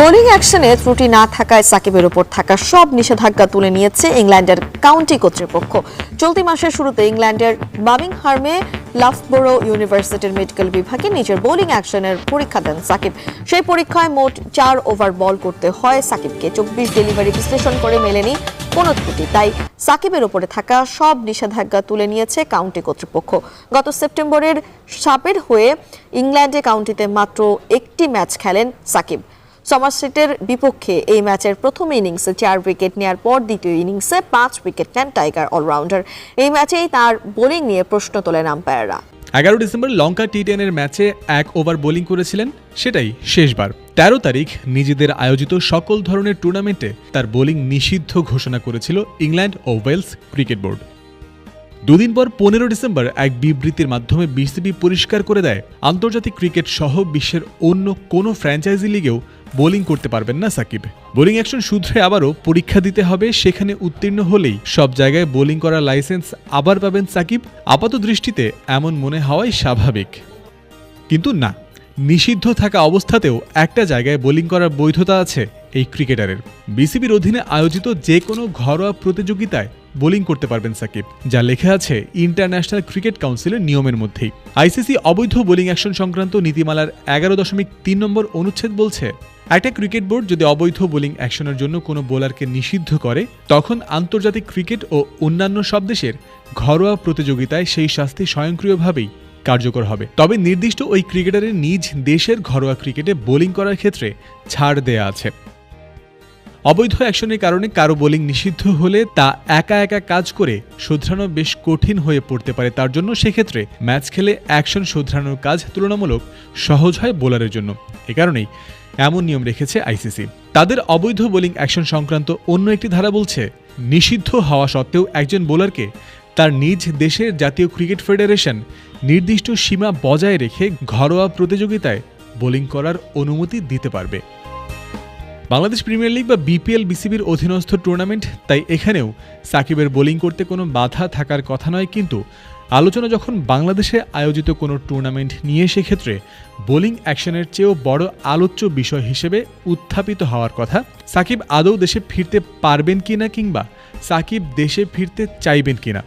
Bowling অ্যাকশনে ত্রুটি না থাকায় সাকিবের উপর থাকা সব নিষেধাজ্ঞা তুলে নিয়েছে ইংল্যান্ডের কাউন্টি কর্তৃপক্ষ। চলতি মাসের শুরুতে ইংল্যান্ডের বার্মিংহামে লাফবোরো ইউনিভার্সিটির মেডিকেল বিভাগে নিজের বোলিং অ্যাকশনের পরীক্ষা দেন সাকিব। সেই পরীক্ষায় মোট চার ওভার বল করতে হয় সাকিবকে। চব্বিশ ডেলিভারি বিশ্লেষণ করে মেলেনি কোনো ত্রুটি। তাই সাকিবের উপরে থাকা সব নিষেধাজ্ঞা তুলে নিয়েছে কাউন্টি কর্তৃপক্ষ। গত সেপ্টেম্বরের সাপের হয়ে ইংল্যান্ডে কাউন্টিতে মাত্র একটি ম্যাচ খেলেন সাকিব। সমারসেটের বিপক্ষে এই ম্যাচের প্রথম ইনিংসে চার উইকেট নেয়ার পর দ্বিতীয় ইনিংসে পাঁচ উইকেট নেন টাইগার অলরাউন্ডার। এই ম্যাচেই তার বোলিং নিয়ে প্রশ্ন তোলেন আম্পায়াররা। এগারো ডিসেম্বর লঙ্কা টি টেনের ম্যাচে এক ওভার বোলিং করেছিলেন, সেটাই শেষবার। তেরো তারিখ নিজেদের আয়োজিত সকল ধরনের টুর্নামেন্টে তার বোলিং নিষিদ্ধ ঘোষণা করেছিল ইংল্যান্ড ও ওয়েলস ক্রিকেট বোর্ড। দুদিন পর পনেরো ডিসেম্বর এক বিবৃতির মাধ্যমে বিসিবি পরিষ্কার করে দেয়, আন্তর্জাতিক ক্রিকেট সহ বিশ্বের অন্য কোনো ফ্র্যাঞ্চাইজি লিগেও বোলিং করতে পারবেন না সাকিব। বোলিং অ্যাকশন সূত্রে আবারও পরীক্ষা দিতে হবে, সেখানে উত্তীর্ণ হলেই সব জায়গায় বোলিং করার লাইসেন্স আবার পাবেন সাকিব। আপাত দৃষ্টিতে এমন মনে হওয়াই স্বাভাবিক। কিন্তু না নিষিদ্ধ থাকা অবস্থাতেও একটা জায়গায় বোলিং করার বৈধতা আছে এই ক্রিকেটারের। বিসিবির অধীনে আয়োজিত যে কোনো ঘরোয়া প্রতিযোগিতায় বোলিং করতে পারবেন সাকিব, যা লেখা আছে ইন্টারন্যাশনাল ক্রিকেট কাউন্সিলের নিয়মের মধ্যেই। আইসিসি অবৈধ বোলিং অ্যাকশন সংক্রান্ত নীতিমালার এগারো দশমিক তিন নম্বর অনুচ্ছেদ বলছে, একটা ক্রিকেট বোর্ড যদি অবৈধ বোলিং অ্যাকশনের জন্য কোনো বোলারকে নিষিদ্ধ করে, তখন আন্তর্জাতিক ক্রিকেট ও অন্যান্য সব দেশের ঘরোয়া প্রতিযোগিতায় সেই শাস্তি স্বয়ংক্রিয়ভাবেই কার্যকর হবে। তবে নির্দিষ্ট ওই ক্রিকেটারের নিজ দেশের ঘরোয়া ক্রিকেটে বোলিং করার ক্ষেত্রে ছাড় দেয়া আছে। অবৈধ অ্যাকশনের কারণে কারও বোলিং নিষিদ্ধ হলে তা একা একা কাজ করে শোধরানো বেশ কঠিন হয়ে পড়তে পারে। তার জন্য সেক্ষেত্রে ম্যাচ খেলে অ্যাকশন শোধরানোর কাজ তুলনামূলক সহজ হয় বোলারের জন্য। এ কারণেই এমন নিয়ম রেখেছে আইসিসি। তাদের অবৈধ বোলিং অ্যাকশন সংক্রান্ত অন্য একটি ধারা বলছে, নিষিদ্ধ হওয়া সত্ত্বেও একজন বোলারকে তার নিজ দেশের জাতীয় ক্রিকেট ফেডারেশন নির্দিষ্ট সীমা বজায় রেখে ঘরোয়া প্রতিযোগিতায় বোলিং করার অনুমতি দিতে পারবে। বাংলাদেশ প্রিমিয়ার লিগ বা বিপিএল, বিসিবির অধীনস্থ টুর্নামেন্ট, তাই এখানেও সাকিবের বোলিং করতে কোনো বাধা থাকার কথা নয়, কিন্তু আলোচনা যখন বাংলাদেশে আয়োজিত কোনো টুর্নামেন্ট নিয়ে, সেক্ষেত্রে বোলিং অ্যাকশনের চেয়েও বড় আলোচ্য বিষয় হিসেবে উত্থাপিত হওয়ার কথা সাকিব আদৌ দেশে ফিরতে পারবেন কিনা কিংবা সাকিব দেশে ফিরতে চাইবেন কিনা